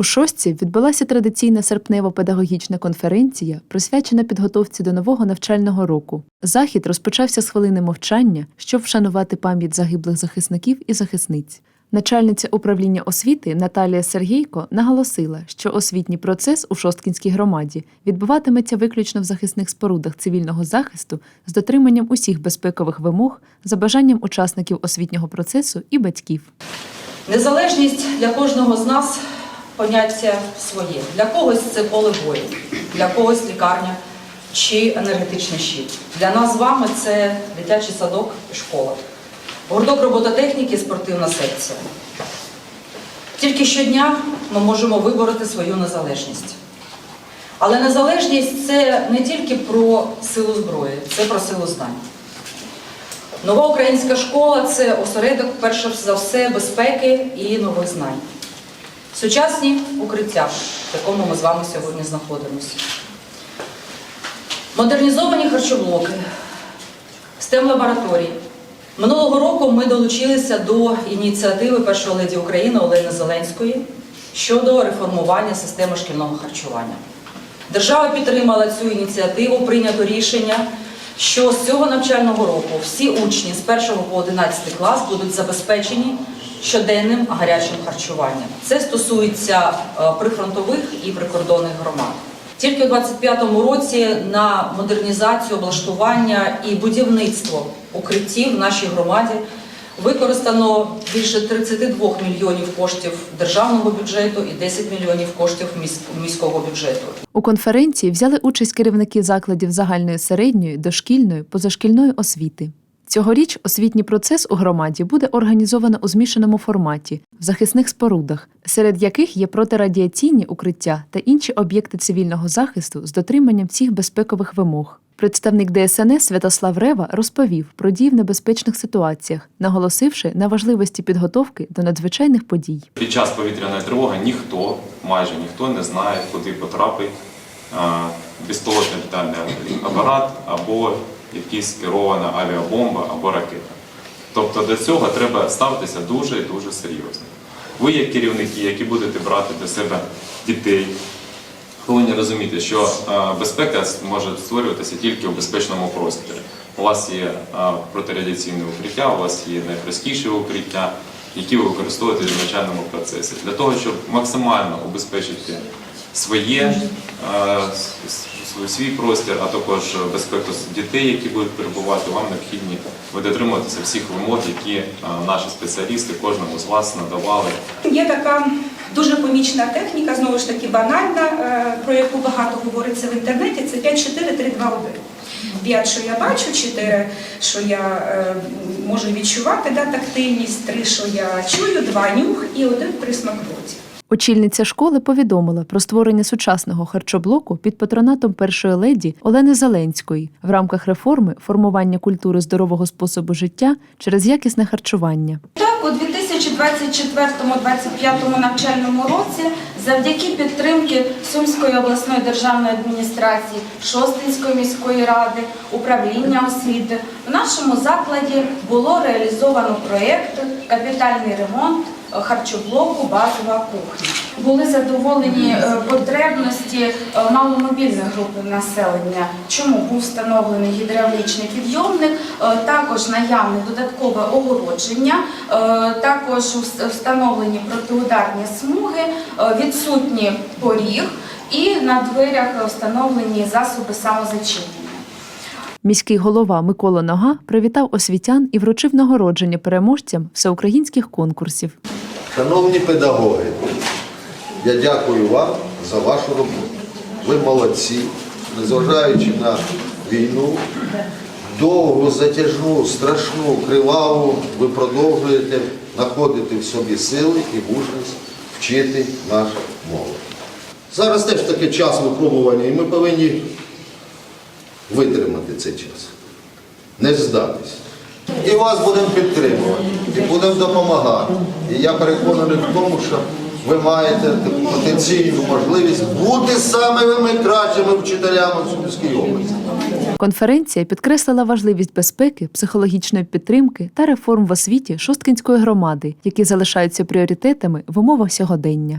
У шостці відбулася традиційна серпнево-педагогічна конференція, присвячена підготовці до нового навчального року. Захід розпочався з хвилини мовчання, щоб вшанувати пам'ять загиблих захисників і захисниць. Начальниця управління освіти Наталія Сергійко наголосила, що освітній процес у Шосткінській громаді відбуватиметься виключно в захисних спорудах цивільного захисту з дотриманням усіх безпекових вимог за бажанням учасників освітнього процесу і батьків. Незалежність для кожного з нас поняття своє. Для когось це поле бою, для когось лікарня чи енергетичний щит. Для нас з вами це дитячий садок і школа. Гурток робототехніки спортивна секція. Тільки щодня ми можемо вибороти свою незалежність. Але незалежність це не тільки про силу зброї, це про силу знань. Нова українська школа це осередок, перш за все, безпеки і нових знань. Сучасні укриття, в якому ми з вами сьогодні знаходимося. Модернізовані харчоблоки, STEM-лабораторії. Минулого року ми долучилися до ініціативи першої леді України Олени Зеленської щодо реформування системи шкільного харчування. Держава підтримала цю ініціативу, прийнято рішення, що з цього навчального року всі учні з 1 по 11 клас будуть забезпечені щоденним гарячим харчуванням. Це стосується е, прифронтових і прикордонних громад. Тільки у 25-му році на модернізацію, облаштування і будівництво укриттів в нашій громаді використано більше 32 мільйонів коштів державного бюджету і 10 мільйонів коштів міс- міського бюджету. У конференції взяли участь керівники закладів загальної середньої, дошкільної, позашкільної освіти. Цьогоріч освітній процес у громаді буде організовано у змішаному форматі в захисних спорудах, серед яких є протирадіаційні укриття та інші об'єкти цивільного захисту з дотриманням всіх безпекових вимог. Представник ДСНС Святослав Рева розповів про дії в небезпечних ситуаціях, наголосивши на важливості підготовки до надзвичайних подій. Під час повітряної тривоги ніхто, майже ніхто не знає, куди потрапить а, безпілотний літальний апарат або якась керована авіабомба або ракета. Тобто до цього треба ставитися дуже і дуже серйозно. Ви, як керівники, які будете брати до себе дітей, повинні розуміти, що безпека може створюватися тільки у безпечному просторі. У вас є протирадіаційне укриття, у вас є найпростіші укриття, які ви використовуєте в навчальному процесі. Для того, щоб максимально убезпечити своє, с- свій простір, а також безпеку дітей, які будуть перебувати, вам необхідні ви дотримуватися всіх вимог, які наші спеціалісти кожному з вас надавали Є така дуже помічна техніка, знову ж таки банальна, е, про яку багато говориться в інтернеті. Це 5-4-3-2-1. 5, що я бачу, 4, що я е, можу відчувати, да, тактильність, 3, що я чую, 2 нюх і 1 присмак роті. Очільниця школи повідомила про створення сучасного харчоблоку під патронатом першої леді Олени Зеленської в рамках реформи формування культури здорового способу життя через якісне харчування. Так, у 2024-2025 навчальному році завдяки підтримки Сумської обласної державної адміністрації, Шостинської міської ради, управління освіти в нашому закладі було реалізовано проєкт капітальний ремонт харчоблоку базова кухня. Були задоволені е, потребності е, маломобільної групи населення. Чому був встановлений гідравлічний підйомник, е, також наявне додаткове огородження, також встановлені протиударні смуги, відсутній поріг і на дверях встановлені засоби самозачинення. Міський голова Микола Нога привітав освітян і вручив нагородження переможцям всеукраїнських конкурсів. Шановні педагоги, я дякую вам за вашу роботу. Ви молодці, незважаючи на війну, довгу, затяжну, страшну, криваву, ви продовжуєте знаходити в собі сили і мужність вчити нашу молодь. Зараз теж таке час випробування, і ми повинні витримати цей час, не здатись. І вас будемо підтримувати, і будемо допомагати. І я переконаний в тому, що ви маєте потенційну можливість бути самими кращими вчителями в Сумській області. Конференція підкреслила важливість безпеки, психологічної підтримки та реформ в освіті Шосткинської громади, які залишаються пріоритетами в умовах сьогодення.